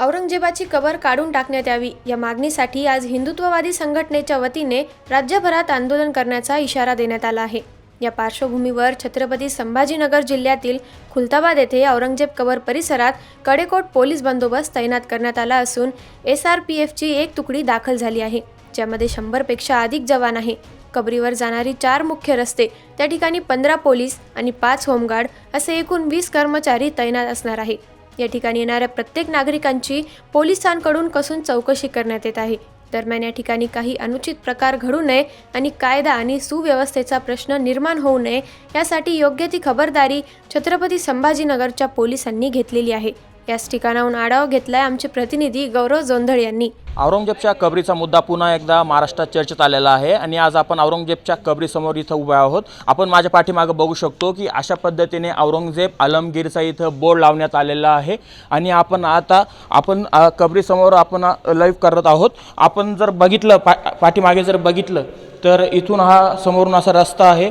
औरंगजेबाची कबर काढून टाकण्यात यावी. या मागणीसाठी आज हिंदुत्ववादी संघटनेच्या वतीने राज्यभरात आंदोलन करण्याचा इशारा देण्यात आला आहे. या पार्श्वभूमीवर छत्रपती संभाजीनगर जिल्ह्यातील खुलताबाद येथे औरंगजेब कबर परिसरात कडेकोट पोलीस बंदोबस्त तैनात करण्यात आला असून एस आर पी एफची एक तुकडी दाखल झाली आहे ज्यामध्ये शंभरपेक्षा अधिक जवान आहे. कबरीवर जाणारी चार मुख्य रस्ते त्या ठिकाणी पंधरा पोलीस आणि पाच होमगार्ड असे एकूण वीस कर्मचारी तैनात असणार आहे या ठिकाणी येणाऱ्या प्रत्येक नागरिकांची पोलिसांकडून कसून चौकशी करण्यात येत आहे. दरम्यान या ठिकाणी काही अनुचित प्रकार घडू नये आणि कायदा आणि सुव्यवस्थेचा प्रश्न निर्माण होऊ नये यासाठी योग्य ती खबरदारी छत्रपती संभाजीनगरच्या पोलिसांनी घेतलेली आहे. याच ठिकाणाहून आढावा घेतलाय आमचे प्रतिनिधी गौरव जोंधळ यांनी. औरंगजेबच्या कबरीचा मुद्दा पुन्हा एकदा महाराष्ट्रात चर्चेत आलेला आहे आणि आज आपण औरंगजेबच्या कबरीसमोर इथं उभे आहोत. आपण माझ्या पाठीमागं बघू शकतो की अशा पद्धतीने औरंगजेब आलमगीरचा इथं बोर्ड लावण्यात आलेला आहे. आणि आपण आता आपण कबरीसमोर आपण लाईव्ह करत आहोत. आपण जर बघितलं पा पाठीमागे जर बघितलं तर इथून हा समोरून असा रस्ता आहे.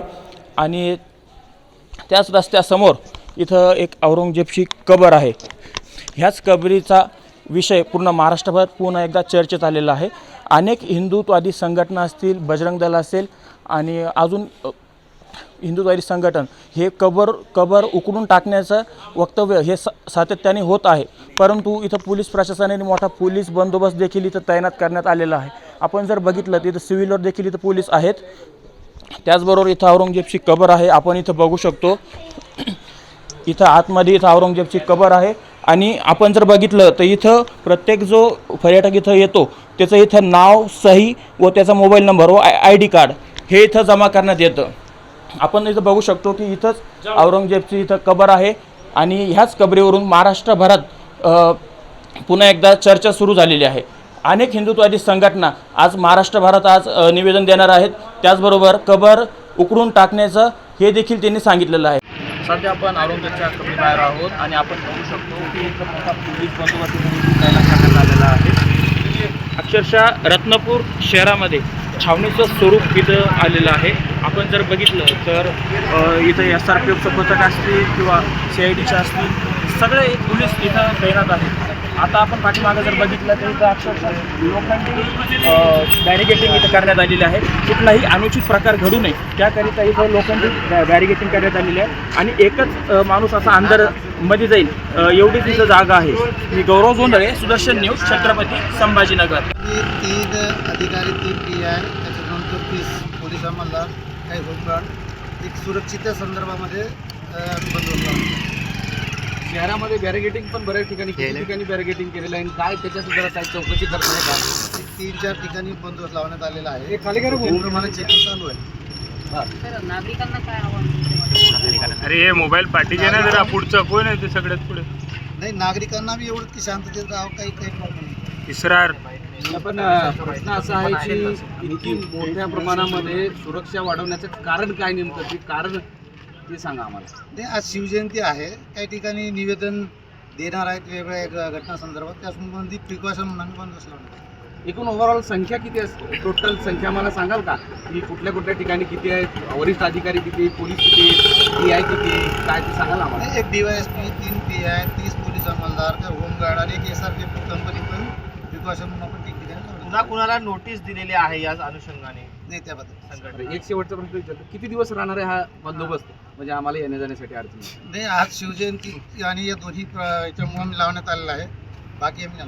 आणि त्याच रस्त्यासमोर इथं एक औरंगजेबची कबर आहे. ह्याच कबरीचा विषय पूर्ण महाराष्ट्रभर पुन्हा एकदा चर्चेत आलेला आहे. अनेक हिंदुत्वादी संघटना असतील बजरंग दल असेल आणि अजून हिंदुत्ववादी हिंदुत्वादी संघटन हे कबर कबर उकडून टाकण्याचं वक्तव्य हे स सातत्याने होत आहे. परंतु इथं पोलीस प्रशासनाने मोठा पोलीस बंदोबस्त देखील इथं तैनात करण्यात आलेला आहे. आपण जर बघितलं तर इथं सिव्हिलवर देखील इथं पोलीस आहेत. त्याचबरोबर इथं औरंगजेबची कबर आहे. आपण इथं बघू शकतो. इथं आतमध्ये इथं औरंगजेबची कबर आहे. आणि आपण जर बघितलं तर इथं प्रत्येक जो पर्यटक इथं येतो त्याचं इथं नाव सही व त्याचा मोबाईल नंबर व आय आय डी कार्ड हे इथं जमा करण्यात येतं. आपण इथं बघू शकतो की इथंच औरंगजेबची इथं कबर आहे आणि ह्याच कबरीवरून महाराष्ट्रभरात पुन्हा एकदा चर्चा सुरू झालेली आहे. अनेक हिंदुत्वादी संघटना आज महाराष्ट्रभरात आज निवेदन देणार आहेत. त्याचबरोबर कबर उकडून टाकण्याचं हे देखील त्यांनी सांगितलेलं आहे. सध्या आपण औरंगजेबच्या कमी बाहेर आहोत आणि आपण बघू शकतो की एक मोठा पोलीस बंदोबस्त करण्यात आलेला आहे. म्हणजे अक्षरशः रत्नापूर शहरामध्ये छावणीचं स्वरूप इथं आलेलं आहे. आपण जर बघितलं तर इथं एस आर पी एफचं पथक असतील किंवा सी आय डीचं असतील सगळे पोलीस इथं तैनात आहेत. आता आपण पाठीमागं जर बघितलं तर इथं अक्षरशः लोखंडी बॅरिगेटिंग इथं करण्यात आलेली आहे. कुठलाही अनुचित प्रकार घडू नये. त्याकरिता इथं लोखंडी बॅरिगेटिंग करण्यात आलेली आहे. आणि एकच माणूस असा अंदरमध्ये जाईल एवढी तिथं जागा आहे. मी गौरव जोंधळे सुदर्शन न्यूज छत्रपती संभाजीनगर. तीन अधिकारी तीन पी आय त्याच्यानंतर तीस पोलीस आम्हाला काही होमगार्ड एक सुरक्षित संदर्भामध्ये अ, शहरामध्ये बॅरिगेटिंग पण बऱ्याच ठिकाणी किती ठिकाणी बॅरिगेटिंग केलेलं आहे आणि काय त्याच्या सुद्धा काही चौकशी करताय का? तीन चार ठिकाणी बंदोबस्त लावण्यात आलेला आहे. हे खाली करू त्याप्रमाणे चेकिंग चालू आहे. नागरिकांना काय आव्हान? अरे हे मोबाईल पाठीचे ना जरा पुढचं कोण आहे ते सगळ्यात पुढे? नाही नागरिकांना बी एवढं की शांततेत काही काही प्रॉब्लेम इसरार. पण प्रश्न असा आहे की इतकी मोठ्या प्रमाणामध्ये सुरक्षा वाढवण्याचं कारण काय नेमकं? ते कारण ते सांगा आम्हाला. नाही आज शिवजयंती आहे. काही ठिकाणी निवेदन देणार आहेत वेगवेगळ्या घटनासंदर्भात त्या संबंधी प्रिकॉशन म्हणून आम्ही बंदोबस्त लावणार एकूण ओव्हरऑल संख्या किती असते टोटल संख्या मला सांगाल का? की कुठल्या कुठल्या ठिकाणी किती आहेत? वरिष्ठ अधिकारी किती पोलीस किती पी आय किती काय ते सांगाल आम्हाला? एक डीवायएसपी तीन पी आय तीस पोलीस अंमलदार होमगार्ड आणि एक एस आर पी कंपनी पण प्रिकॉशन म्हणून आपण. पुन्हा कुणाला नोटीस दिलेली आहे या अनुषंगाने? नाही त्याबद्दल. संघटना. एक शेवटचा प्रश्न विचारतो. किती दिवस राहणार आहे हा बंदोबस्त? म्हणजे आम्हाला येण्या जाण्यासाठी अडचण नाही. नाही आज शिवजयंती आणि या दोन्ही प्र- याच्यामुळे आम्ही लावण्यात आलेला आहे. बाकी आम्ही